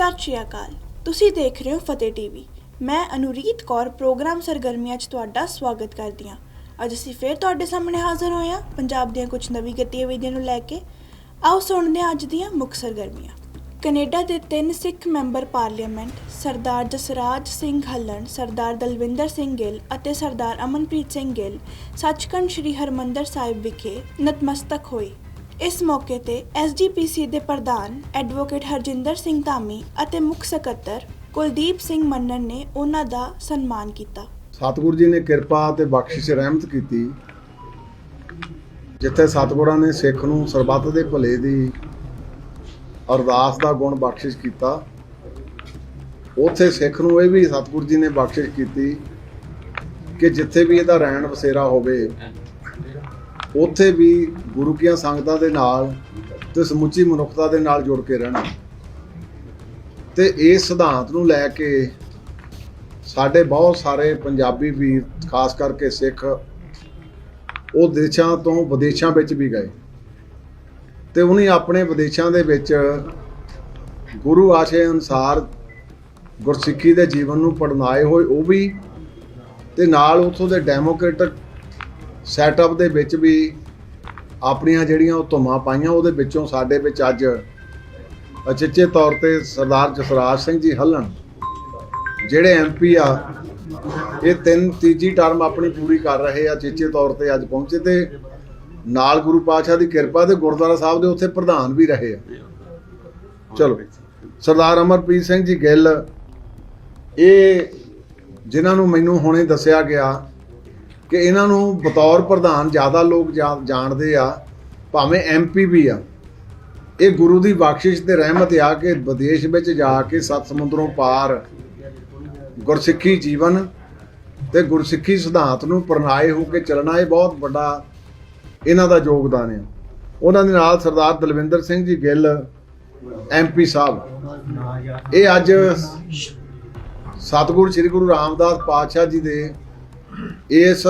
ਸਤਿ ਸ਼੍ਰੀ ਅਕਾਲ। ਤੁਸੀਂ ਦੇਖ ਰਹੇ ਹੋ ਫਤਿਹ ਟੀਵੀ। ਮੈਂ ਅਨੁਰੀਤ ਕੌਰ ਪ੍ਰੋਗਰਾਮ ਸਰਗਰਮੀਆਂ 'ਚ ਤੁਹਾਡਾ ਸਵਾਗਤ ਕਰਦੀ ਹਾਂ। ਅੱਜ ਅਸੀਂ ਫੇਰ ਤੁਹਾਡੇ ਸਾਹਮਣੇ ਹਾਜ਼ਰ ਹੋਏ ਹਾਂ ਪੰਜਾਬ ਦੀਆਂ ਕੁਝ ਨਵੀਂ ਗਤੀਵਿਧੀਆਂ ਨੂੰ ਲੈ ਕੇ। ਆਓ ਸੁਣਦੇ ਹਾਂ ਅੱਜ ਦੀਆਂ ਮੁੱਖ ਸਰਗਰਮੀਆਂ। ਕੈਨੇਡਾ ਦੇ ਤਿੰਨ ਸਿੱਖ ਮੈਂਬਰ ਪਾਰਲੀਮੈਂਟ, ਸਰਦਾਰ ਜਸਰਾਜ ਸਿੰਘ ਹੱਲਣ, ਸਰਦਾਰ ਦਲਵਿੰਦਰ ਸਿੰਘ ਗਿੱਲ ਅਤੇ ਸਰਦਾਰ ਅਮਨਪ੍ਰੀਤ ਸਿੰਘ ਗਿੱਲ ਸੱਚਖੰਡ ਸ੍ਰੀ ਹਰਮੰਦਰ ਸਾਹਿਬ ਵਿਖੇ ਨਤਮਸਤਕ ਹੋਏ। ਇਸ ਮੌਕੇ ਤੇ ਐਸਜੀਪੀਸੀ ਦੇ ਪ੍ਰਧਾਨ ਐਡਵੋਕੇਟ ਹਰਜਿੰਦਰ ਸਿੰਘ ਧਾਮੀ ਅਤੇ ਮੁੱਖ ਸਕੱਤਰ ਕੁਲਦੀਪ ਸਿੰਘ ਮੰਨਨ ਨੇ ਉਹਨਾਂ ਦਾ ਸਨਮਾਨ ਕੀਤਾ। ਸਤਿਗੁਰੂ ਜੀ ਨੇ ਕਿਰਪਾ ਤੇ ਬਖਸ਼ਿਸ਼ ਰਹਿਮਤ ਕੀਤੀ, ਜਿੱਥੇ ਸਤਿਗੁਰਾਂ ਨੇ ਸਿੱਖ ਨੂੰ ਸਰਬੱਤ ਦੇ ਭਲੇ ਦੀ ਅਰਦਾਸ ਦਾ ਗੁਣ ਬਖਸ਼ਿਸ਼ ਕੀਤਾ, ਉੱਥੇ ਸਿੱਖ ਨੂੰ ਇਹ ਵੀ ਸਤਿਗੁਰੂ ਜੀ ਨੇ ਬਖਸ਼ਿਸ਼ ਕੀਤੀ ਕਿ ਜਿੱਥੇ ਵੀ ਇਹਦਾ ਰਹਿਣ ਵਸੇਰਾ ਹੋਵੇ ਉੱਥੇ ਵੀ ਗੁਰੂ ਕੀਆਂ ਸੰਗਤਾਂ ਦੇ ਨਾਲ ਤੇ ਸਮੁੱਚੀ ਮਨੁੱਖਤਾ ਦੇ ਨਾਲ ਜੁੜ ਕੇ ਰਹਿਣਾ। ਤੇ ਇਸ ਸਿਧਾਂਤ ਨੂੰ ਲੈ ਕੇ ਸਾਡੇ ਬਹੁਤ ਸਾਰੇ ਪੰਜਾਬੀ ਵੀਰ, ਖਾਸ ਕਰਕੇ ਸਿੱਖ, ਉਹ ਦੇਸ਼ਾਂ ਤੋਂ ਵਿਦੇਸ਼ਾਂ ਵਿੱਚ ਵੀ ਗਏ। ਤੇ ਉਹਨੇ ਆਪਣੇ ਵਿਦੇਸ਼ਾਂ ਦੇ ਵਿੱਚ ਗੁਰੂ ਆਸ਼ੇ ਅਨੁਸਾਰ ਗੁਰਸਿੱਖੀ ਦੇ ਜੀਵਨ ਨੂੰ ਪੜਨਾਏ ਹੋਏ ਉਹ ਵੀ, ਤੇ ਨਾਲ ਉਥੋਂ ਦੇ ਡੈਮੋਕ੍ਰੈਟਿਕ ਸੈਟਅਪ ਦੇ ਵਿੱਚ ਵੀ ਆਪਣੀਆਂ ਜਿਹੜੀਆਂ ਉਹ ਧੁੰਮਾਂ ਪਾਈਆਂ, ਉਹਦੇ ਵਿੱਚੋਂ ਸਾਡੇ ਵਿੱਚ ਅੱਜ ਅਚੇਚੇ ਤੌਰ ਤੇ ਸਰਦਾਰ ਜਸਰਾਜ ਸਿੰਘ ਜੀ ਹੱਲਣ, ਜਿਹੜੇ ਐਮਪੀ ਆ, ਇਹ ਤਿੰਨ ਤੀਜੀ ਟਰਮ ਆਪਣੀ ਪੂਰੀ ਕਰ ਰਹੇ ਆ ਚੇਚੇ ਤੌਰ ਤੇ ਅੱਜ ਪਹੁੰਚੇ ਤੇ ਨਾਲ ਗੁਰੂ ਪਾਤਸ਼ਾਹ ਦੀ ਕਿਰਪਾ ਤੇ ਗੁਰਦੁਆਰਾ ਸਾਹਿਬ ਦੇ ਉੱਥੇ ਪ੍ਰਧਾਨ ਵੀ ਰਹੇ ਆ। ਚਲੋ, ਸਰਦਾਰ ਅਮਰਪ੍ਰੀਤ ਸਿੰਘ ਜੀ ਗਿੱਲ, ਇਹ ਜਿਨ੍ਹਾਂ ਨੂੰ ਮੈਨੂੰ ਹੁਣੇ ਦੱਸਿਆ ਗਿਆ ਕਿ ਇਹਨਾਂ ਨੂੰ ਬਤੌਰ ਪ੍ਰਧਾਨ ਜ਼ਿਆਦਾ ਲੋਕ ਜਾਣਦੇ ਆ, ਭਾਵੇਂ ਐਮਪੀ ਵੀ ਆ। ਇਹ ਗੁਰੂ ਦੀ ਬਖਸ਼ਿਸ਼ ਤੇ ਰਹਿਮਤ ਆ ਕਿ ਵਿਦੇਸ਼ ਵਿੱਚ ਜਾ ਕੇ ਸੱਤ ਸਮੁੰਦਰੋਂ ਪਾਰ ਗੁਰਸਿੱਖੀ ਜੀਵਨ ਤੇ ਗੁਰਸਿੱਖੀ ਸਿਧਾਂਤ ਨੂੰ ਪ੍ਰਣਾਏ ਹੋ ਕੇ ਚੱਲਣਾ, ਇਹ ਬਹੁਤ ਵੱਡਾ ਇਹਨਾਂ ਦਾ ਯੋਗਦਾਨ ਹੈ ਉਹਨਾਂ ਦੇ ਨਾਲ ਸਰਦਾਰ ਦਲਵਿੰਦਰ ਸਿੰਘ ਜੀ ਗਿੱਲ ਐਮਪੀ ਸਾਹਿਬ। ਇਹ ਅੱਜ ਸਤਿਗੁਰ, ਸ੍ਰੀ ਗੁਰੂ ਰਾਮਦਾਸ ਪਾਤਸ਼ਾਹ ਜੀ ਦੇ ਇਸ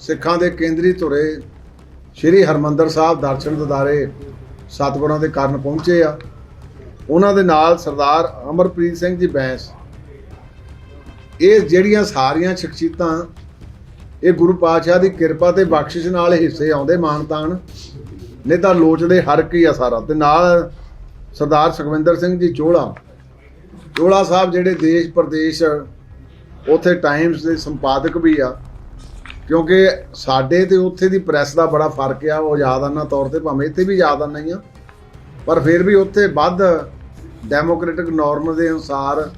ਸਿੱਖਾਂ ਦੇ ਕੇਂਦਰੀ ਧੁਰੇ ਸ੍ਰੀ ਹਰਮੰਦਰ ਸਾਹਿਬ ਦਰਸ਼ਨ ਦਿਦਾਰੇ ਸਤਿਗੁਰਾਂ ਦੇ ਕਾਰਨ ਪਹੁੰਚੇ ਆ। ਉਹਨਾਂ ਦੇ ਨਾਲ ਸਰਦਾਰ ਅਮਰਪ੍ਰੀਤ ਸਿੰਘ ਜੀ ਬੈਂਸ। ਇਹ ਜਿਹੜੀਆਂ ਸਾਰੀਆਂ ਸ਼ਖਸੀਅਤਾਂ, ਇਹ ਗੁਰੂ ਪਾਤਸ਼ਾਹ ਦੀ ਕਿਰਪਾ ਤੇ ਬਖਸ਼ਿਸ਼ ਨਾਲ ਹਿੱਸੇ ਆਉਂਦੇ ਮਾਨਤਾਨ ਨਹੀਂ ਤਾਂ ਲੋਚਦੇ ਹਰ ਕੀ ਆ ਸਾਰਾ। ਤੇ ਨਾਲ ਸਰਦਾਰ ਸੁਖਵਿੰਦਰ ਸਿੰਘ ਜੀ ਚੋਲਾ ਚੋਲਾ ਸਾਹਿਬ ਜਿਹੜੇ ਦੇਸ਼ ਪ੍ਰਦੇਸ਼ ਉਥੇ ਟਾਈਮਸ ਦੇ ਸੰਪਾਦਕ ਵੀ ਆ। ਕਿਉਂਕਿ ਸਾਡੇ ਤੇ ਉੱਥੇ ਦੀ ਪ੍ਰੈਸ ਦਾ ਬੜਾ ਫ਼ਰਕ ਆ, ਉਹ ਯਾਦਾਨਾ ਤੌਰ ਤੇ ਭਾਵੇਂ ਇੱਥੇ ਵੀ ਯਾਦਾਨਾ ਹੀ ਆ। ਪਰ ਫਿਰ ਵੀ ਉੱਥੇ ਵੱਧ ਡੈਮੋਕ੍ਰੈਟਿਕ ਨਾਰਮ ਦੇ ਅਨੁਸਾਰ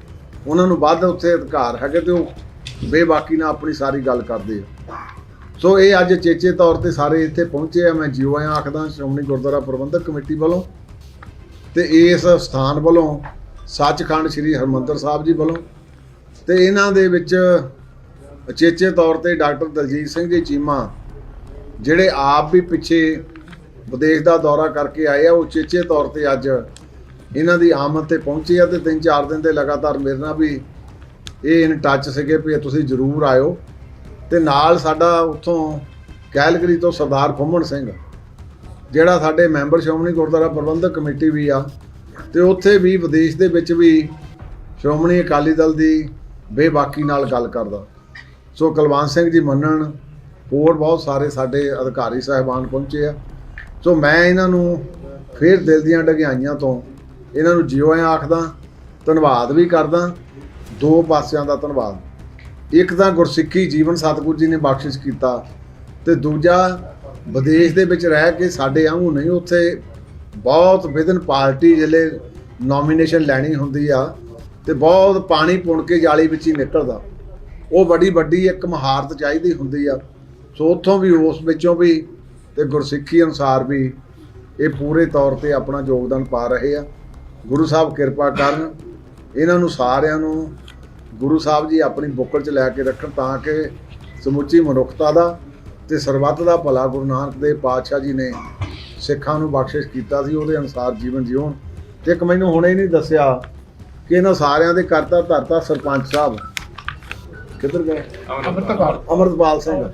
ਉਹਨਾਂ ਨੂੰ ਵੱਧ ਉੱਥੇ ਅਧਿਕਾਰ ਹੈਗੇ ਤੇ ਉਹ ਬੇਬਾਕੀ ਨਾਲ ਆਪਣੀ ਸਾਰੀ ਗੱਲ ਕਰਦੇ ਆ। ਸੋ ਇਹ ਅੱਜ ਚੇਚੇ ਤੌਰ ਤੇ ਸਾਰੇ ਇੱਥੇ ਪਹੁੰਚੇ ਆ। ਮੈਂ ਜਿਉ ਆਇਆ ਆਖਦਾ, ਸ਼੍ਰੋਮਣੀ ਗੁਰਦੁਆਰਾ ਪ੍ਰਬੰਧਕ ਕਮੇਟੀ ਵੱਲੋਂ ਤੇ ਇਸ ਸਥਾਨ ਵੱਲੋਂ ਸੱਚਖੰਡ ਸ੍ਰੀ ਹਰਮੰਦਰ ਸਾਹਿਬ ਜੀ ਵੱਲੋਂ ਤੇ ਇਹਨਾਂ ਦੇ ਵਿੱਚ ਅਚੇਚੇ ਤੌਰ ਤੇ ਡਾਕਟਰ ਦਲਜੀਤ ਸਿੰਘ ਜੀ ਚੀਮਾ, ਜਿਹੜੇ ਆਪ ਵੀ ਪਿੱਛੇ ਵਿਦੇਸ਼ ਦਾ ਦੌਰਾ ਕਰਕੇ ਆਏ ਆ, ਉਹ ਚੇਚੇ ਤੌਰ ਤੇ ਅੱਜ ਇਹਨਾਂ ਦੀ ਆਮਦ ਤੇ ਪਹੁੰਚੇ ਆ ਤੇ ਤਿੰਨ ਚਾਰ ਦਿਨ ਦੇ ਲਗਾਤਾਰ ਮੇਰੇ ਨਾਲ ਵੀ ਇਹ ਇਨ ਟੱਚ ਸੀਗੇ ਵੀ ਤੁਸੀਂ ਜ਼ਰੂਰ ਆਇਓ। ਤੇ ਨਾਲ ਸਾਡਾ ਉੱਥੋਂ ਕੈਲਗਰੀ ਤੋਂ ਸਰਦਾਰ ਫੁੰਮਣ ਸਿੰਘ, ਜਿਹੜਾ ਸਾਡੇ ਮੈਂਬਰ ਸ਼੍ਰੋਮਣੀ ਗੁਰਦੁਆਰਾ ਪ੍ਰਬੰਧਕ ਕਮੇਟੀ ਵੀ ਆ, ਤੇ ਉੱਥੇ ਵੀ ਵਿਦੇਸ਼ ਦੇ ਵਿੱਚ ਵੀ ਸ਼੍ਰੋਮਣੀ ਅਕਾਲੀ ਦਲ ਦੀ ਬੇਬਾਕੀ ਨਾਲ ਗੱਲ ਕਰਦਾ। ਸੋ ਕੁਲਵੰਤ ਸਿੰਘ ਜੀ ਮੰਨਣ, ਹੋਰ ਬਹੁਤ ਸਾਰੇ ਸਾਡੇ ਅਧਿਕਾਰੀ ਸਾਹਿਬਾਨ ਪਹੁੰਚੇ ਆ। ਸੋ ਮੈਂ ਇਹਨਾਂ ਨੂੰ ਫੇਰ ਦਿਲ ਦੀਆਂ ਡਗਿਆਈਆਂ ਤੋਂ ਇਹਨਾਂ ਨੂੰ ਜਿਉਂ ਆਖਦਾ, ਧੰਨਵਾਦ ਵੀ ਕਰਦਾ, ਦੋ ਪਾਸਿਆਂ ਦਾ ਧੰਨਵਾਦ। ਇੱਕ ਤਾਂ ਗੁਰਸਿੱਖੀ ਜੀਵਨ ਸਤਿਗੁਰੂ ਜੀ ਨੇ ਬਖਸ਼ਿਸ਼ ਕੀਤਾ ਤੇ ਦੂਜਾ ਵਿਦੇਸ਼ ਦੇ ਵਿੱਚ ਰਹਿ ਕੇ ਸਾਡੇ ਵਾਂਗੂ ਨਹੀਂ, ਉੱਥੇ ਬਹੁਤ ਵਿਦਨ ਪਾਰਟੀ ਜਿਹੜੇ ਨੋਮੀਨੇਸ਼ਨ ਲੈਣੀ ਹੁੰਦੀ ਆ ਤੇ ਬਹੁਤ ਪਾਣੀ ਪੁਣ ਕੇ ਜਾਲੀ ਵਿੱਚ ਹੀ ਨਿਕਲਦਾ। ਉਹ ਬੜੀ ਵੱਡੀ ਇੱਕ ਮਹਾਰਤ ਚਾਹੀਦੀ ਹੁੰਦੀ ਆ। ਸੋ ਉੱਥੋਂ ਵੀ, ਉਸ ਵਿੱਚੋਂ ਵੀ ਤੇ ਗੁਰਸਿੱਖੀ ਅਨੁਸਾਰ ਵੀ ਇਹ ਪੂਰੇ ਤੌਰ ਤੇ ਆਪਣਾ ਯੋਗਦਾਨ ਪਾ ਰਹੇ ਆ। ਗੁਰੂ ਸਾਹਿਬ ਕਿਰਪਾ ਕਰਨ, ਇਹਨਾਂ ਨੂੰ ਸਾਰਿਆਂ ਨੂੰ ਗੁਰੂ ਸਾਹਿਬ ਜੀ ਆਪਣੀ ਬੁੱਕਲ 'ਚ ਲੈ ਕੇ ਰੱਖਣ ਤਾਂ ਕਿ ਸਮੁੱਚੀ ਮਨੁੱਖਤਾ ਦਾ ਤੇ ਸਰਬੱਤ ਦਾ ਭਲਾ ਗੁਰੂ ਨਾਨਕ ਦੇਵ ਪਾਤਸ਼ਾਹ ਜੀ ਨੇ ਸਿੱਖਾਂ ਨੂੰ ਬਖਸ਼ਿਸ਼ ਕੀਤਾ ਸੀ, ਉਹਦੇ ਅਨੁਸਾਰ ਜੀਵਨ ਜਿਉਣ। ਤੇ ਇੱਕ ਮੈਨੂੰ ਹੁਣੇ ਨਹੀਂ ਦੱਸਿਆ ਕਿ ਇਹਨਾਂ ਸਾਰਿਆਂ ਦੇ ਕਰਤਾ ਧਰਤਾ ਸਰਪੰਚ ਸਾਹਿਬ। ਕਿੱਧਰ ਗਏ? ਅਮਰਤਪਾਲ। ਅਮਰਤਪਾਲ ਸਿੰਘ।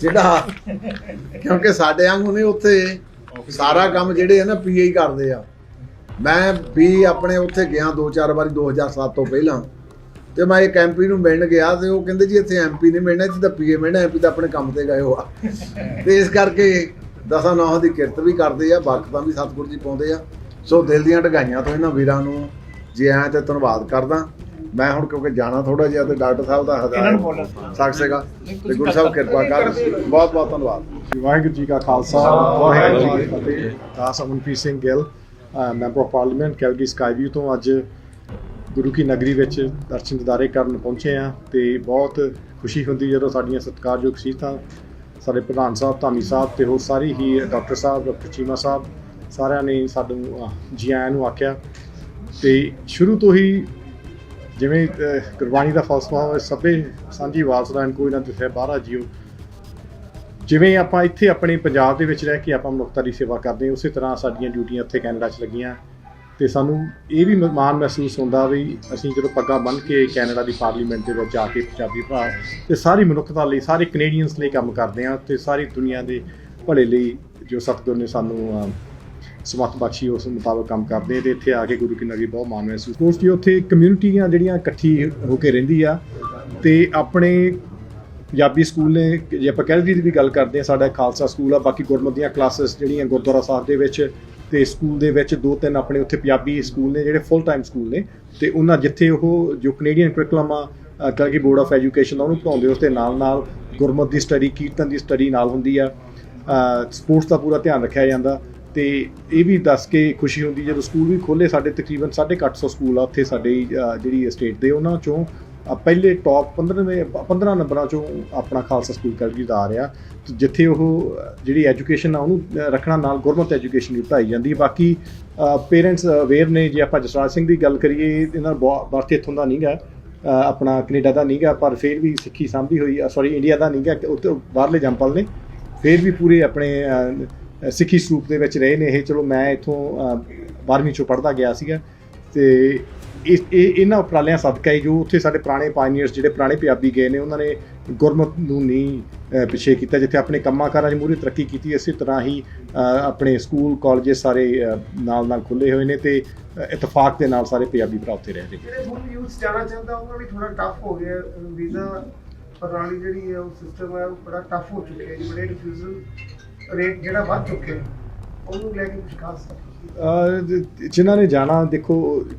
ਜਿਹੜਾ ਕਿਉਂਕਿ ਸਾਡੇ ਵਾਂਗੂ ਨਹੀਂ ਉੱਥੇ ਸਾਰਾ ਕੰਮ ਜਿਹੜੇ ਆ ਨਾ ਪੀਏ ਹੀ ਕਰਦੇ ਆ। ਮੈਂ ਵੀ ਆਪਣੇ ਉੱਥੇ ਗਿਆ ਦੋ ਚਾਰ ਵਾਰੀ 2007 ਤੋਂ ਪਹਿਲਾਂ। ਤੇ ਮੈਂ ਇੱਕ ਐਮਪੀ ਨੂੰ ਮਿਲਣ ਗਿਆ ਤੇ ਉਹ ਕਹਿੰਦੇ ਜੀ ਇੱਥੇ ਐਮਪੀ ਨਹੀਂ ਮਿਲਣਾ ਇੱਥੇ ਤਾਂ ਪੀਏ ਮਿਲਣਾ ਐਮਪੀ ਤਾਂ ਆਪਣੇ ਕੰਮ ਤੇ ਗਏ ਹੋ ਆ ਤੇ ਇਸ ਕਰਕੇ ਦਸਾਂ ਨੌਹਾਂ ਦੀ ਕਿਰਤ ਵੀ ਕਰਦੇ ਆ ਬਰਕਤਾਂ ਵੀ ਸਤਿਗੁਰੂ ਜੀ ਪਾਉਂਦੇ ਆ। ਸੋ ਦਿਲ ਦੀਆਂ ਢਗਾਈਆਂ ਤੋਂ ਇਹਨਾਂ ਵੀਰਾਂ ਨੂੰ ਜੇ ਐਂ ਤੇ ਧੰਨਵਾਦ ਕਰਦਾ। ਮੈਂ ਹੁਣ ਕਿਉਂਕਿ ਜਾਣਾ ਥੋੜਾ ਜਿਹਾ ਤੇ ਡਾਕਟਰ ਸਾਹਿਬ ਦਾ ਹਦਾਇਤ ਸਕਸੇਗਾ ਤੇ ਗੁਰੂ ਸਾਹਿਬ ਕਿਰਪਾ ਕਰ। ਬਹੁਤ ਬਹੁਤ ਧੰਨਵਾਦ। ਵਾਹਿਗੁਰੂ ਜੀ ਕਾ ਖਾਲਸਾ। ਵਾਹਿਗੁਰੂ ਜੀ ਕੀ ਫਤਿਹ। ਦਾਸ Amanpreet Singh Gill member of parliament Calgary Skyview ਤੋਂ ਅੱਜ ਗੁਰੂ ਕੀ ਨਗਰੀ ਵਿੱਚ ਦਰਸ਼ਨ ਦਿਦਾਰੇ ਕਰਨ ਪਹੁੰਚੇ ਆ ਤੇ ਬਹੁਤ ਖੁਸ਼ੀ ਹੁੰਦੀ ਜਦੋਂ ਸਾਡੀਆਂ ਸਤਿਕਾਰਯੋਗ ਸੀਤਾਂ ਸਾਡੇ ਪ੍ਰਧਾਨ ਸਾਹਿਬ ਧਾਮੀ ਸਾਹਿਬ ਤੇ ਹੋਰ ਸਾਰੀ ਹੀ ਡਾਕਟਰ ਸਾਹਿਬ ਡਾਕਟਰ ਚੀਮਾ ਸਾਹਿਬ ਸਾਰਿਆਂ ਨੇ ਸਾਨੂੰ ਜੀ ਆਇਆਂ ਨੂੰ ਆਖਿਆ। ਤੇ ਸ਼ੁਰੂ ਤੋਂ ਹੀ ਜਿਵੇਂ ਗੁਰਬਾਣੀ ਦਾ ਫਲਸਫਾ ਹੈ, ਸਭੇ ਸਾਂਝੀ ਵਾਸਨਾ ਕੋਈ ਨਾ ਦਿਸੇ ਬਾਹਰਾ ਜੀਓ। ਜਿਵੇਂ ਆਪਾਂ ਇੱਥੇ ਆਪਣੇ ਪੰਜਾਬ ਦੇ ਵਿੱਚ ਰਹਿ ਕੇ ਆਪਾਂ ਮਨੁੱਖਤਾ ਦੀ ਸੇਵਾ ਕਰਦੇ ਹਾਂ, ਉਸੇ ਤਰ੍ਹਾਂ ਸਾਡੀਆਂ ਡਿਊਟੀਆਂ ਉੱਥੇ ਕੈਨੇਡਾ 'ਚ ਲੱਗੀਆਂ। ਤੇ ਸਾਨੂੰ ਇਹ ਵੀ ਮਾਣ ਮਹਿਸੂਸ ਹੁੰਦਾ ਵੀ ਅਸੀਂ ਜਦੋਂ ਪੱਗਾ ਬੰਨ੍ਹ ਕੇ ਕੈਨੇਡਾ ਦੀ ਪਾਰਲੀਮੈਂਟ ਦੇ ਵਿੱਚ ਜਾ ਕੇ ਪੰਜਾਬੀ ਭਰਾ ਤੇ ਸਾਰੀ ਮਨੁੱਖਤਾ ਲਈ, ਸਾਰੇ ਕੈਨੇਡੀਅਨਸ ਲਈ ਕੰਮ ਕਰਦੇ ਹਾਂ ਤੇ ਸਾਰੀ ਦੁਨੀਆ ਦੇ ਭਲੇ ਲਈ ਜੋ ਸਤਿਗੁਰ ਨੇ ਸਾਨੂੰ ਅਹ, ਸਮਤ ਬਖਸ਼ੀ ਉਸ ਮੁਤਾਬਕ ਕੰਮ ਕਰਦੇ ਤੇ ਇੱਥੇ ਆ ਕੇ ਗੁਰੂ ਕੀ ਨਗਰੀ ਬਹੁਤ ਮਾਣ ਮਹਿਸੂਸ ਦੋਸਤੀ ਉੱਥੇ ਕਮਿਊਨਿਟੀਆਂ ਜਿਹੜੀਆਂ ਇਕੱਠੀ ਹੋ ਕੇ ਰਹਿੰਦੀ ਆ ਤੇ ਆਪਣੇ ਪੰਜਾਬੀ ਸਕੂਲ ਨੇ ਜੇ ਆਪਾਂ ਕੈਲਗਰੀ ਦੀ ਵੀ ਗੱਲ ਕਰਦੇ ਹਾਂ ਸਾਡਾ ਖਾਲਸਾ ਸਕੂਲ ਆ ਬਾਕੀ ਗੁਰਮਤਿ ਦੀਆਂ ਕਲਾਸਿਸ ਜਿਹੜੀਆਂ ਗੁਰਦੁਆਰਾ ਸਾਹਿਬ ਦੇ ਵਿੱਚ ਤੇ ਸਕੂਲ ਦੇ ਵਿੱਚ ਦੋ ਤਿੰਨ ਆਪਣੇ ਉੱਥੇ ਪੰਜਾਬੀ ਸਕੂਲ ਨੇ ਜਿਹੜੇ ਫੁੱਲ ਟਾਈਮ ਸਕੂਲ ਨੇ ਤੇ ਉਹਨਾਂ ਜਿੱਥੇ ਉਹ ਜੋ ਕੈਨੇਡੀਅਨ ਕਰਿਕੂਲਮ ਆ ਅ, ਕਲਗੀ ਬੋਰਡ ਆਫ ਐਜੂਕੇਸ਼ਨ ਦਾ ਉਹਨੂੰ ਪੜਾਉਂਦੇ ਉਸ ਦੇ ਨਾਲ ਨਾਲ ਗੁਰਮਤਿ ਦੀ ਸਟੱਡੀ ਕੀਰਤਨ ਦੀ ਸਟੱਡੀ ਨਾਲ ਹੁੰਦੀ ਆ। ਸਪੋਰਟਸ ਦਾ ਪੂਰਾ ਧਿਆਨ ਰੱਖਿਆ ਜਾਂਦਾ। ਤੇ ਇਹ ਵੀ ਦੱਸ ਕੇ ਖੁਸ਼ੀ ਹੁੰਦੀ ਜਦੋਂ ਸਕੂਲ ਵੀ ਖੋਲੇ ਸਾਡੇ ਤਕਰੀਬਨ 850 ਸਕੂਲ ਆ ਉੱਥੇ ਸਾਡੇ ਜਿਹੜੀ ਸਟੇਟ ਦੇ ਉਹਨਾਂ ਚੋਂ ਅ, ਪਹਿਲੇ ਟੌਪ 15ਵੇਂ 15 ਨੰਬਰਾਂ ਚੋਂ ਆਪਣਾ ਖਾਲਸਾ ਸਕੂਲ ਕਲਗੀ ਦਾ ਆ ਰਿਹਾ। ਜਿੱਥੇ ਉਹ ਜਿਹੜੀ ਐਜੂਕੇਸ਼ਨ ਆ ਉਹਨੂੰ ਰੱਖਣਾ ਨਾਲ ਗੁਰਮਤ ਐਜੂਕੇਸ਼ਨ ਵੀ ਪੜ੍ਹਾਈ ਜਾਂਦੀ ਹੈ। ਬਾਕੀ ਪੇਰੈਂਟਸ ਅਵੇਅਰ ਨੇ ਜੇ ਆਪਾਂ ਜਸਰਾਜ ਸਿੰਘ ਦੀ ਗੱਲ ਕਰੀਏ ਇਹਨਾਂ ਦਾ ਬਰਥ ਇੱਥੋਂ ਦਾ ਨਹੀਂਗਾ ਆਪਣਾ ਕੈਨੇਡਾ ਦਾ ਨਹੀਂਗਾ ਪਰ ਫਿਰ ਵੀ ਸਿੱਖੀ ਸਾਂਭੀ ਹੋਈ ਸੌਰੀ ਇੰਡੀਆ ਦਾ ਨਹੀਂਗਾ ਉੱਥੇ ਬਾਹਰਲੇ ਜੰਪਲ ਨੇ। ਫਿਰ ਵੀ ਪੂਰੇ ਆਪਣੇ ਸਿੱਖੀ ਸਰੂਪ ਦੇ ਵਿੱਚ ਰਹੇ ਨੇ ਇਹ। ਚਲੋ ਮੈਂ ਇੱਥੋਂ 12ਵੀਂ ਚੋਂ ਪੜ੍ਹਦਾ ਗਿਆ ਸੀਗਾ ਤੇ ਇਹ ਇਹਨਾਂ ਉਪਰਾਲਿਆਂ ਸਦਕਾ ਹੀ ਜੋ ਉੱਥੇ ਸਾਡੇ ਪੁਰਾਣੇ ਪਾਇਨੀਅਰਸ ਜਿਹੜੇ ਪੁਰਾਣੇ ਪੰਜਾਬੀ ਗਏ ਨੇ ਉਹਨਾਂ ਨੇ ਗੁਰਮਤ ਨੂੰ ਨਹੀਂ ਅ, ਪਿੱਛੇ ਕੀਤਾ ਜਿੱਥੇ ਆਪਣੇ ਕੰਮਾਂ ਕਾਰਾਂ 'ਚ ਮੂਹਰੇ ਤਰੱਕੀ ਕੀਤੀ ਇਸੇ ਤਰ੍ਹਾਂ ਹੀ ਆਪਣੇ ਸਕੂਲ ਕਾਲਜੇ ਸਾਰੇ ਨਾਲ ਨਾਲ ਖੁੱਲੇ ਹੋਏ ਨੇ ਤੇ ਇਤਫਾਕ ਦੇ ਨਾਲ ਸਾਰੇ ਪੰਜਾਬੀ ਭਰਾ ਉੱਥੇ ਰਹਿ ਰਹੇ ਜਿਹੜੇ ਹੁਣ ਯੂਥ ਜਾਣਾ ਚਾਹੁੰਦਾ ਉਹਨਾਂ ਲਈ ਥੋੜਾ ਟਫ ਹੋ ਗਿਆ ਵੀਜ਼ਾ ਪ੍ਰਣਾਲੀ ਜਿਹੜੀ ਹੈ ਉਹ ਸਿਸਟਮ ਹੈ ਉਹ ਬੜਾ ਟਫ ਹੋ ਚੁੱਕਿਆ ਹੈ ਬੜੇ ਰਿਫਿਊਜ਼ਲ ਰੇਟ ਜਿਹੜਾ ਵੱਧ ਚੁੱਕਿਆ ਉਹਨੂੰ ਲੈ ਕੇ ਕੁਝ ਖਾਸ ਜਿਨ੍ਹਾਂ ਨੇ ਜਾਣਾ ਦੇਖੋ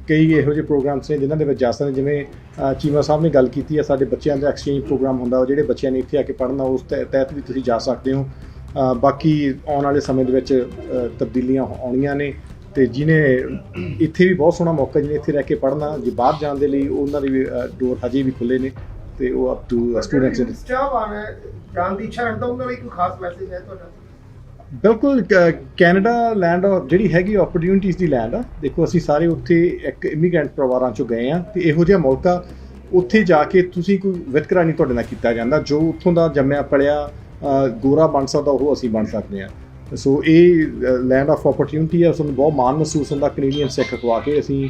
ਕਈ ਇਹੋ ਜਿਹੇ ਪ੍ਰੋਗਰਾਮਸ ਨੇ ਜਿਨ੍ਹਾਂ ਦੇ ਵਿੱਚ ਜਾ ਸਕਦੇ ਜਿਵੇਂ ਚੀਮਾ ਸਾਹਿਬ ਨੇ ਗੱਲ ਕੀਤੀ ਹੈ ਸਾਡੇ ਬੱਚਿਆਂ ਦਾ ਐਕਸਚੇਂਜ ਪ੍ਰੋਗਰਾਮ ਹੁੰਦਾ ਉਹ ਜਿਹੜੇ ਬੱਚਿਆਂ ਨੇ ਇੱਥੇ ਆ ਕੇ ਪੜ੍ਹਨਾ ਉਸ ਤਹਿ- ਤਹਿਤ ਵੀ ਤੁਸੀਂ ਜਾ ਸਕਦੇ ਹੋ। ਬਾਕੀ ਆਉਣ ਵਾਲੇ ਸਮੇਂ ਦੇ ਵਿੱਚ ਤਬਦੀਲੀਆਂ ਆਉਣੀਆਂ ਨੇ ਤੇ ਜਿਨੇ ਇੱਥੇ ਵੀ ਬਹੁਤ ਸੋਹਣਾ ਮੌਕਾ ਜਿਹਨੇ ਇੱਥੇ ਰਹਿ ਕੇ ਪੜ੍ਹਨਾ ਜੇ ਬਾਹਰ ਜਾਣ ਦੇ ਲਈ ਉਹਨਾਂ ਦੀ ਵੀ ਡੋਰ ਹਜੇ ਵੀ ਖੁੱਲੇ ਨੇ ਤੇ ਉਹ ਅਪ ਟੂ ਸਟੂਡੈਂਟਸ ਚਾਹਵਾਨ ਹੈ ਜਾਣ ਦੀ ਇੱਛਾ ਰੱਖਦਾ ਉਹਨਾਂ ਲਈ ਕੋਈ ਖਾਸ ਮੈਸੇਜ ਹੈ ਤੁਹਾਡਾ? ਬਿਲਕੁਲ ਕੈਨੇਡਾ ਲੈਂਡ ਆ, ਜਿਹੜੀ ਹੈਗੀ ਓਪਰਚ्युनिटीज ਦੀ ਲੈਂਡ ਆ। ਦੇਖੋ, ਅਸੀਂ ਸਾਰੇ ਉੱਥੇ ਇੱਕ ਇਮੀਗ੍ਰੈਂਟ ਪਰਿਵਾਰਾਂ ਚੋਂ ਗਏ ਆ ਤੇ ਇਹੋ ਜਿਹਾ ਮੌਕਾ ਉੱਥੇ ਜਾ ਕੇ ਤੁਸੀਂ ਕੋਈ ਵਿਤਕਰਾ ਨਹੀਂ ਤੁਹਾਡੇ ਨਾਲ ਕੀਤਾ ਜਾਂਦਾ। ਜੋ ਉੱਥੋਂ ਦਾ ਜੰਮਿਆ ਪਲਿਆ ਗੋਰਾ ਬਣ ਸਕਦਾ, ਉਹ ਅਸੀਂ ਬਣ ਸਕਦੇ ਆ। ਸੋ ਇਹ ਲੈਂਡ ਆਫ ਓਪਰਚ्युनिटी ਆ। ਸਾਨੂੰ ਬਹੁਤ ਮਾਣ ਮਹਿਸੂਸ ਹੁੰਦਾ ਕੈਨੇਡੀਅਨ ਸਿੱਖ ਖਵਾ ਕੇ ਅਸੀਂ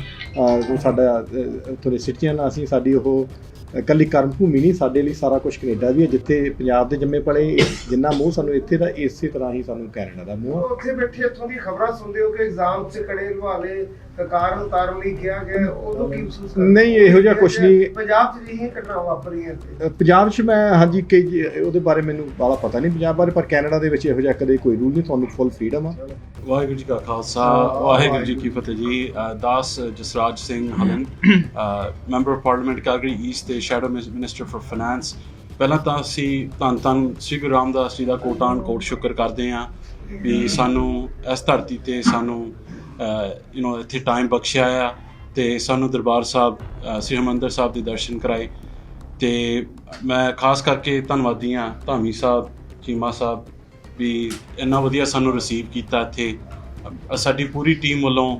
ਸਾਡਾ ਤੁਹਾਡੇ ਸਿਟੀਆਂ ਨਾਲ ਅਸੀਂ, ਸਾਡੀ ਉਹ ਇਕੱਲੀ ਕਰਮ ਭੂਮੀ ਨਹੀਂ ਸਾਡੇ ਲਈ ਸਾਰਾ ਕੁਝ ਕੈਨੇਡਾ ਵੀ ਹੈ ਜਿੱਥੇ ਪੰਜਾਬ ਦੇ ਜੰਮੇ ਪਲੇ ਜਿੰਨਾ ਮੋਹ ਸਾਨੂੰ ਇੱਥੇ ਦਾ ਇਸੇ ਤਰ੍ਹਾਂ ਹੀ ਸਾਨੂੰ ਕੈਨੇਡਾ ਦਾ ਮੋਹ। ਉੱਥੇ ਬੈਠੇ ਇੱਥੋਂ ਦੀ ਖਬਰਾਂ ਸੁਣਦੇ ਹੋ ਕਿ ਐਗਜ਼ਾਮ 'ਚ ਕੜੇ ਲਵਾਲੇ ਕਕਾਰ ਉਤਾਰਨ ਲਈ ਕਿਹਾ ਗਿਆ ਉਦੋਂ ਕੀ ਮਹਿਸੂਸ ਕਰਦੇ? ਨਹੀਂ, ਇਹੋ ਜਿਹਾ ਕੁਛ ਨਹੀਂ। ਪੰਜਾਬ 'ਚ ਜਿਹੀ ਘਟਨਾ ਵਾਪਰੀਆਂ ਪੰਜਾਬ 'ਚ ਮੈਂ ਹਾਂਜੀ ਕਈ ਉਹਦੇ ਬਾਰੇ ਮੈਨੂੰ ਬਾਲਾ ਪਤਾ ਨਹੀਂ ਪੰਜਾਬ ਬਾਰੇ ਪਰ ਕੈਨੇਡਾ ਦੇ ਵਿੱਚ ਇਹੋ ਜਿਹਾ ਕਦੇ ਕੋਈ ਰੂਲ ਨਹੀਂ ਤੁਹਾਨੂੰ ਫੁੱਲ ਫ੍ਰੀडम ਆ ਵਾਹਿਗੁਰੂ ਜੀ ਕਾ ਖਾਲਸਾ ਵਾਹਿਗੁਰੂ ਜੀ ਕੀ ਫਤਿਹ ਜੀ ਦਾਸ Jasraj Singh Hallan member of parliament Calgary East ਤੇ ਸ਼ੈਡੋ ਮਿਨਿਸਟਰ ਫॉर ਫਾਈਨੈਂਸ ਪਹਿਲਾਂ ਤਾਂ ਅਸੀਂ ਧੰਨ ਧੰਨ ਸ੍ਰੀ ਗੁਰੂ ਰਾਮਦਾਸ ਜੀ ਦਾ ਕੋਟਾਨ ਕੋਟ ਸ਼ੁਕਰ ਕਰਦੇ ਆਂ ਵੀ ਸਾਨੂੰ ਇਸ ਧਰਤੀ ਤੇ ਸਾਨੂੰ ਯੂ نو ਇੱਥੇ ਟਾਈਮ ਬਖਸ਼ਿਆ ਆ ਤੇ ਸਾਨੂੰ ਦਰਬਾਰ ਸਾਹਿਬ ਸ੍ਰੀ ਹਮੰਦਰ ਸਾਹਿਬ ਦੇ ਦਰਸ਼ਨ ਕਰਾਏ। ਤੇ ਮੈਂ ਖਾਸ ਕਰਕੇ ਧੰਨਵਾਦੀ ਆ ਧਾਮੀ ਸਾਹਿਬ, ਚੀਮਾ ਸਾਹਿਬ ਵੀ ਇੰਨਾ ਵਧੀਆ ਸਾਨੂੰ ਰਿਸੀਵ ਕੀਤਾ ਇੱਥੇ। ਸਾਡੀ ਪੂਰੀ ਟੀਮ ਵੱਲੋਂ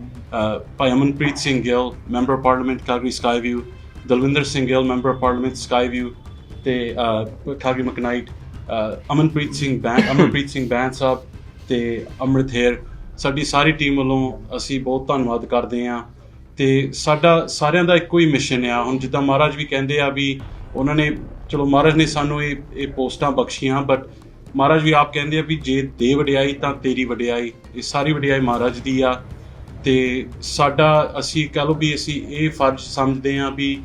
Bhai Amanpreet Singh Gill member parliament Calgary Skyview Dalwinder Singh Gill, member parliament Skyview ਤੇ ਠਾਗੀ ਮਕਨਾਈਟ ਅਮਨਪ੍ਰੀਤ ਸਿੰਘ ਬੈਂਕ ਅਮਨਪ੍ਰੀਤ ਸਿੰਘ ਬੈਂਸ ਸਾਹਿਬ ਤੇ ਅੰਮ੍ਰਿਤ ਹੇਰ। ਸਾਡੀ ਸਾਰੀ ਟੀਮ ਵੱਲੋਂ ਅਸੀਂ ਬਹੁਤ ਧੰਨਵਾਦ ਕਰਦੇ ਹਾਂ ਤੇ ਸਾਡਾ ਸਾਰਿਆਂ ਦਾ ਇੱਕੋ ਹੀ ਮਿਸ਼ਨ ਆ। ਹੁਣ ਜਿੱਦਾਂ ਮਹਾਰਾਜ ਵੀ ਕਹਿੰਦੇ ਆ ਵੀ ਉਹਨਾਂ ਨੇ, ਚਲੋ ਮਹਾਰਾਜ ਨੇ ਸਾਨੂੰ ਇਹ ਇਹ ਪੋਸਟਾਂ ਬਖਸ਼ੀਆਂ ਬਟ ਮਹਾਰਾਜ ਵੀ ਆਪ ਕਹਿੰਦੇ ਆ ਵੀ ਜੇ ਦੇ ਵਡਿਆਈ ਤਾਂ ਤੇਰੀ ਵਡਿਆਈ। ਇਹ ਸਾਰੀ ਵਡਿਆਈ ਮਹਾਰਾਜ ਦੀ ਆ ਤੇ ਸਾਡਾ ਅਸੀਂ ਕਹ ਲਓ ਵੀ ਅਸੀਂ ਇਹ ਫਰਜ਼ ਸਮਝਦੇ ਹਾਂ ਵੀ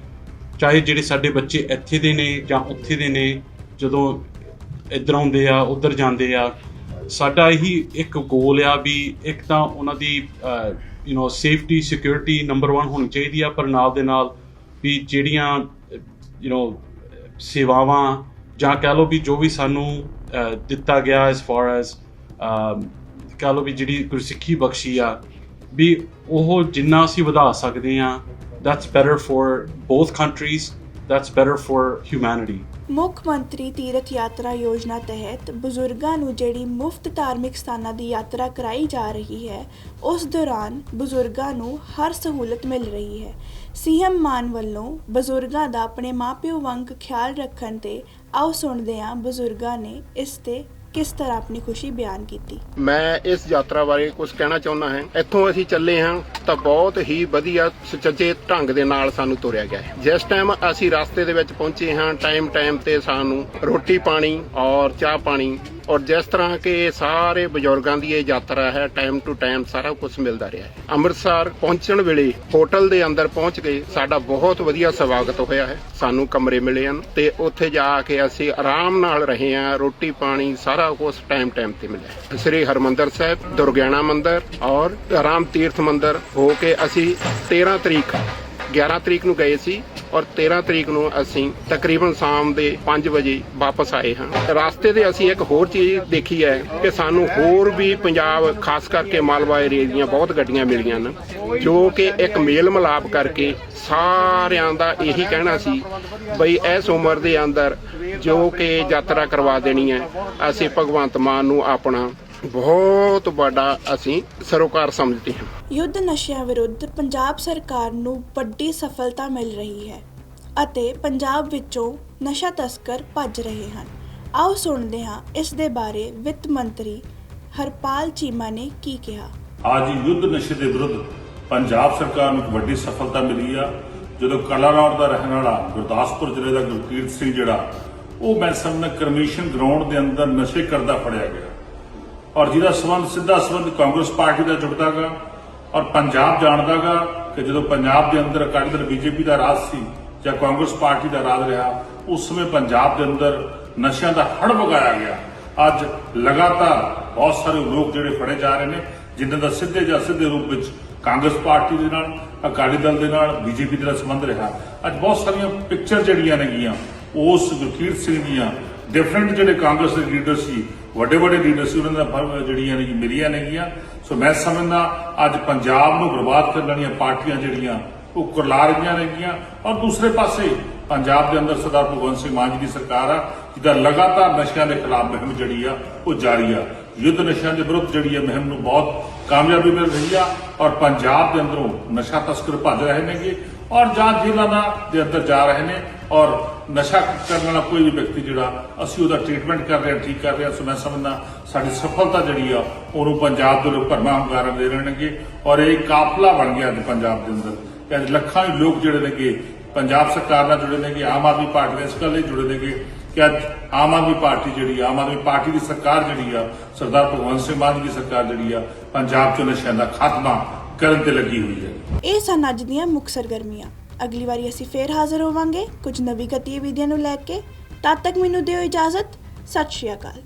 ਚਾਹੇ ਜਿਹੜੇ ਸਾਡੇ ਬੱਚੇ ਇੱਥੇ ਦੇ ਨੇ ਜਾਂ ਉੱਥੇ ਦੇ ਨੇ ਜਦੋਂ ਇੱਧਰ ਆਉਂਦੇ ਆ ਉੱਧਰ ਜਾਂਦੇ ਆ ਸਾਡਾ ਇਹੀ ਇੱਕ ਗੋਲ ਆ ਵੀ ਇੱਕ ਤਾਂ ਉਹਨਾਂ ਦੀ you know safety security number 1 ਹੋਣੀ ਚਾਹੀਦੀ ਆ ਪਰ ਨਾਲ ਦੇ ਨਾਲ ਵੀ ਜਿਹੜੀਆਂ ਯੂ نو ਸੇਵਾਵਾਂ ਜਾਂ ਕਹ ਲਓ ਵੀ ਜੋ ਵੀ ਸਾਨੂੰ ਅਹ, ਦਿੱਤਾ ਗਿਆ ਐਸ ਫਾਰ ਐਸ ਕਹ ਲਓ ਵੀ ਜਿਹੜੀ ਗੁਰਸਿੱਖੀ ਬਖਸ਼ੀ ਆ ਵੀ ਉਹ ਜਿੰਨਾ ਅਸੀਂ ਵਧਾ ਸਕਦੇ ਆ that's better for both countries, that's better for humanity. ਮੁੱਖ ਮੰਤਰੀ ਤੀਰਥ ਯਾਤਰਾ ਯੋਜਨਾ ਤਹਿਤ ਬਜ਼ੁਰਗਾਂ ਨੂੰ ਜਿਹੜੀ ਮੁਫਤ ਧਾਰਮਿਕ ਸਥਾਨਾਂ ਦੀ ਯਾਤਰਾ ਕਰਾਈ ਜਾ ਰਹੀ ਹੈ, ਉਸ ਦੌਰਾਨ ਬਜ਼ੁਰਗਾਂ ਨੂੰ ਹਰ ਸਹੂਲਤ ਮਿਲ ਰਹੀ ਹੈ। ਸੀਐਮ ਮਾਨ ਵੱਲੋਂ ਬਜ਼ੁਰਗਾਂ ਦਾ ਆਪਣੇ ਮਾਪਿਓ ਵਾਂਗ ਖਿਆਲ ਰੱਖਣ ਤੇ ਆਓ ਸੁਣਦੇ ਹਾਂ ਬਜ਼ੁਰਗਾਂ ਨੇ ਇਸ ਤੇ ਕਿਸ ਤਰ੍ਹਾਂ ਆਪਣੀ ਖੁਸ਼ੀ ਬਿਆਨ ਕੀਤੀ? ਮੈਂ ਇਸ ਯਾਤਰਾ ਬਾਰੇ ਕੁਝ ਕਹਿਣਾ ਚਾਹੁੰਦਾ ਹਾਂ। ਇੱਥੋਂ ਅਸੀਂ ਚੱਲੇ ਹਾਂ ਤਾਂ ਬਹੁਤ ਹੀ ਵਧੀਆ ਸੁਚੱਜੇ ਢੰਗ ਦੇ ਨਾਲ ਸਾਨੂੰ ਤੋਰਿਆ ਗਿਆ ਹੈ। ਜਿਸ ਟਾਈਮ ਅਸੀਂ ਰਸਤੇ ਦੇ ਵਿੱਚ ਪਹੁੰਚੇ ਹਾਂ ਟਾਈਮ ਟਾਈਮ ਤੇ ਸਾਨੂੰ ਰੋਟੀ ਪਾਣੀ ਔਰ ਚਾਹ ਪਾਣੀ ਔਰ ਜਿਸ ਤਰ੍ਹਾਂ ਕਿ ਸਾਰੇ ਬਜ਼ੁਰਗਾਂ ਦੀ ਇਹ ਯਾਤਰਾ ਹੈ ਟਾਈਮ ਟੂ ਟਾਈਮ ਸਾਰਾ ਕੁਝ ਮਿਲਦਾ ਰਿਹਾ ਹੈ। ਅੰਮ੍ਰਿਤਸਰ ਪਹੁੰਚਣ ਵੇਲੇ ਹੋਟਲ ਦੇ ਅੰਦਰ ਪਹੁੰਚ ਕੇ ਸਾਡਾ ਬਹੁਤ ਵਧੀਆ ਸਵਾਗਤ ਹੋਇਆ ਹੈ। ਸਾਨੂੰ ਕਮਰੇ ਮਿਲੇ ਹਨ ਤੇ ਉੱਥੇ ਜਾ ਕੇ ਅਸੀਂ ਆਰਾਮ ਨਾਲ ਰਹੇ ਹਾਂ, ਰੋਟੀ ਪਾਣੀ ਸਾਰਾ ਕੁਝ ਟਾਈਮ ਟਾਈਮ ਤੇ ਮਿਲਿਆ ਸ੍ਰੀ ਹਰਮੰਦਰ ਸਾਹਿਬ, ਦੁਰਗਿਆਣਾ ਮੰਦਿਰ ਔਰ ਰਾਮ ਤੀਰਥ ਮੰਦਿਰ ਹੋ ਕੇ ਅਸੀਂ 13 ਤਰੀਕ 11 ਤਰੀਕ ਨੂੰ ਗਏ ਸੀ। ਔਰ 13 ਤਰੀਕ ਨੂੰ ਅਸੀਂ ਤਕਰੀਬਨ ਸ਼ਾਮ ਦੇ 5 ਵਜੇ ਵਾਪਸ ਆਏ ਹਾਂ। ਰਸਤੇ ਤੇ ਅਸੀਂ ਇੱਕ ਹੋਰ ਚੀਜ਼ ਦੇਖੀ ਹੈ ਕਿ ਸਾਨੂੰ ਹੋਰ ਵੀ ਪੰਜਾਬ, ਖਾਸ ਕਰਕੇ ਮਾਲਵਾ ਏਰੀਆ ਦੀਆਂ ਬਹੁਤ ਗੱਡੀਆਂ ਮਿਲੀਆਂ ਨੇ ਜੋ ਕਿ ਇੱਕ ਮੇਲ ਮਿਲਾਪ ਕਰਕੇ ਸਾਰਿਆਂ ਦਾ ਇਹੀ ਕਹਿਣਾ ਸੀ ਬਈ ਇਸ ਉਮਰ ਦੇ ਅੰਦਰ ਜੋ ਕਿ ਯਾਤਰਾ ਕਰਵਾ ਦੇਣੀ ਹੈ, ਅਸੀਂ ਭਗਵੰਤ ਮਾਨ ਨੂੰ ਆਪਣਾ ਬਹੁਤ ਵੱਡਾ ਅਸੀਂ ਸਰੋਕਾਰ ਸਮਝਦੇ ਹਾਂ। ਯੁੱਧ ਨਸ਼ਿਆਂ ਵਿਰੁੱਧ ਪੰਜਾਬ ਸਰਕਾਰ ਨੂੰ ਵੱਡੀ ਸਫਲਤਾ ਮਿਲ ਰਹੀ ਹੈ ਅਤੇ ਪੰਜਾਬ ਵਿੱਚੋਂ ਨਸ਼ਾ ਤਸਕਰ ਭੱਜ ਰਹੇ ਹਨ। ਆਓ ਸੁਣਦੇ ਹਾਂ ਇਸ ਦੇ ਬਾਰੇ ਵਿੱਤ ਮੰਤਰੀ ਹਰਪਾਲ ਚੀਮਾ ਨੇ ਕੀ ਕਿਹਾ। ਅੱਜ ਯੁੱਧ ਨਸ਼ੇ ਦੇ ਵਿਰੁੱਧ ਪੰਜਾਬ ਸਰਕਾਰ ਨੂੰ ਇੱਕ ਵੱਡੀ ਸਫਲਤਾ ਮਿਲੀ ਆ। ਜਦੋਂ ਕਲਾਨੌਰ ਦਾ ਰਹਿਣ ਵਾਲਾ ਗੁਰਦਾਸਪੁਰ ਜ਼ਿਲ੍ਹੇ ਦਾ ਗੁਰਕੀਰਤ ਸਿੰਘ ਜਿਹੜਾ ਉਹ ਮੈਂ ਸਮਝਦਾ ਕਰਮਿਸ਼ਨ ਗਰਾਊਂਡ ਦੇ ਅੰਦਰ ਨਸ਼ੇ ਕਰਦਾ ਫੜਿਆ ਗਿਆ। ਔਰ ਜਿਹਦਾ ਸਬੰਧ ਸਿੱਧਾ ਸਬੰਧ ਕਾਂਗਰਸ ਪਾਰਟੀ ਦਾ ਜੁੜਦਾਗਾ ਔਰ ਪੰਜਾਬ ਜਾਣਦਾਗਾ ਕਿ ਜਦੋਂ ਪੰਜਾਬ ਦੇ ਅੰਦਰ ਅਕਾਲੀ ਦਲ ਬੀਜੇਪੀ ਦਾ ਰਾਜ ਸੀ ਜਾਂ ਕਾਂਗਰਸ ਪਾਰਟੀ ਦਾ ਰਾਜ ਰਿਹਾ, ਉਸ ਸਮੇਂ ਪੰਜਾਬ ਦੇ ਅੰਦਰ ਨਸ਼ਿਆਂ ਦਾ ਹੜ ਵਗਾਇਆ ਗਿਆ। ਅੱਜ ਲਗਾਤਾਰ ਬਹੁਤ ਸਾਰੇ ਲੋਕ ਜਿਹੜੇ ਫੜੇ ਜਾ ਰਹੇ ਨੇ, ਜਿਨ੍ਹਾਂ ਦਾ ਸਿੱਧੇ ਜਾਂ ਸਿੱਧੇ ਰੂਪ ਵਿੱਚ ਕਾਂਗਰਸ ਪਾਰਟੀ ਦੇ ਨਾਲ, ਅਕਾਲੀ ਦਲ ਦੇ ਨਾਲ, ਬੀਜੇਪੀ ਦੇ ਨਾਲ ਸੰਬੰਧ ਰਿਹਾ। ਅੱਜ ਬਹੁਤ ਸਾਰੀਆਂ ਪਿਕਚਰ ਜਿਹੜੀਆਂ ਨੇਗੀਆਂ ਉਸ ਗੁਰਕੀਰਤ ਸਿੰਘ ਦੀਆਂ ਡਿਫਰੈਂਟ ਜਿਹੜੇ ਕਾਂਗਰਸ ਦੇ ਲੀਡਰ ਸੀ, ਵੱਡੇ ਵੱਡੇ ਲੀਡਰ ਸੀ, ਉਹਨਾਂ ਦਾ ਜਿਹੜੀਆਂ ਨੇ ਮਿਲੀਆਂ ਨੇਗੀਆਂ ਸੋ ਮੈਂ ਸਮਝਦਾ ਅੱਜ ਪੰਜਾਬ ਨੂੰ ਬਰਬਾਦ ਕਰਨ ਵਾਲੀਆਂ ਪਾਰਟੀਆਂ ਜਿਹੜੀਆਂ, ਉਹ ਕੁਰਲਾ ਰਹੀਆਂ ਨੇਗੀਆਂ ਔਰ ਦੂਸਰੇ ਪਾਸੇ, ਪੰਜਾਬ ਦੇ ਅੰਦਰ ਸਰਦਾਰ ਭਗਵੰਤ ਸਿੰਘ ਮਾਨ ਜੀ ਦੀ ਸਰਕਾਰ ਆ, ਜਿਹਦਾ ਲਗਾਤਾਰ ਨਸ਼ਿਆਂ ਦੇ ਖਿਲਾਫ ਮੁਹਿੰਮ ਜਿਹੜੀ ਆ, ਉਹ ਜਾਰੀ ਆ। ਯੁੱਧ ਨਸ਼ਿਆਂ ਦੇ ਵਿਰੁੱਧ ਜਿਹੜੀ ਹੈ ਮੁਹਿੰਮ ਨੂੰ ਬਹੁਤ ਕਾਮਯਾਬੀ ਮਿਲ ਰਹੀ ਆ, ਔਰ ਪੰਜਾਬ ਦੇ ਅੰਦਰੋਂ ਨਸ਼ਾ ਤਸਕਰ ਭੱਜ ਰਹੇ ਨੇਗੇ। ਔਰ ਜਾਂ ਜੇਲ੍ਹਾਂ ਦਾ ਦੇ ਅੰਦਰ ਜਾ ਰਹੇ ਨੇ ਔਰ ਨਸ਼ਾ ਕਰਨ ਵਾਲਾ ਕੋਈ ਵੀ ਵਿਅਕਤੀ ਜਿਹੜਾ, ਅਸੀਂ ਉਹਦਾ ਟ੍ਰੀਟਮੈਂਟ ਕਰ ਰਹੇ ਹਾਂ, ਠੀਕ ਕਰ ਰਹੇ ਹਾਂ, ਸੋ ਮੈਂ ਸਮਝਦਾ ਸਾਡੀ ਸਫਲਤਾ ਜਿਹੜੀ ਆ, ਉਹਨੂੰ ਪੰਜਾਬ ਦੇ ਲੋਕ ਭਰਮਾ ਹੁੰਗਾਰਾ ਦੇ ਰਹਿਣਗੇ ਔਰ ਇਹ ਕਾਫਲਾ ਬਣ ਗਿਆ ਅੱਜ ਪੰਜਾਬ ਦੇ ਅੰਦਰ। ਕਿ ਅੱਜ ਲੱਖਾਂ ਹੀ ਲੋਕ ਜਿਹੜੇ ਨੇਗੇ, ਪੰਜਾਬ ਸਰਕਾਰ ਨਾਲ ਜੁੜੇ ਨੇਗੇ, ਆਮ ਆਦਮੀ ਪਾਰਟੀ ਨਾਲ ਇਸ ਗੱਲ ਲਈ ਜੁੜੇ ਨੇਗੇ ਕਿ ਅੱਜ ਆਮ ਆਦਮੀ ਪਾਰਟੀ ਜਿਹੜੀ ਆਮ ਆਦਮੀ ਪਾਰਟੀ ਦੀ ਸਰਕਾਰ ਜਿਹੜੀ ਆ, ਸਰਦਾਰ ਭਗਵੰਤ ਸਿੰਘ ਮਾਨ ਜੀ ਦੀ ਸਰਕਾਰ ਜਿਹੜੀ ਆ, ਪੰਜਾਬ 'ਚ ਨਸ਼ਿਆਂ ਦਾ ਖਾਤਮਾ ਕਰਨ ਤੇ ਲੱਗੀ ਹੋਈ ਹੈ। ਇਹ ਸਨ ਅੱਜ ਦੀਆਂ ਮੁੱਖ ਸਰਗਰਮੀਆਂ। ਅਗਲੀ ਵਾਰੀ ਅਸੀਂ ਫੇਰ ਹਾਜ਼ਰ ਹੋਵਾਂਗੇ ਕੁਝ ਨਵੀਂ ਗਤੀਵਿਧੀਆਂ ਨੂੰ ਲੈ ਕੇ। ਤਦ ਤੱਕ ਮੈਨੂੰ ਦਿਓ ਇਜਾਜ਼ਤ। ਸਤਿ ਸ਼੍ਰੀ ਅਕਾਲ।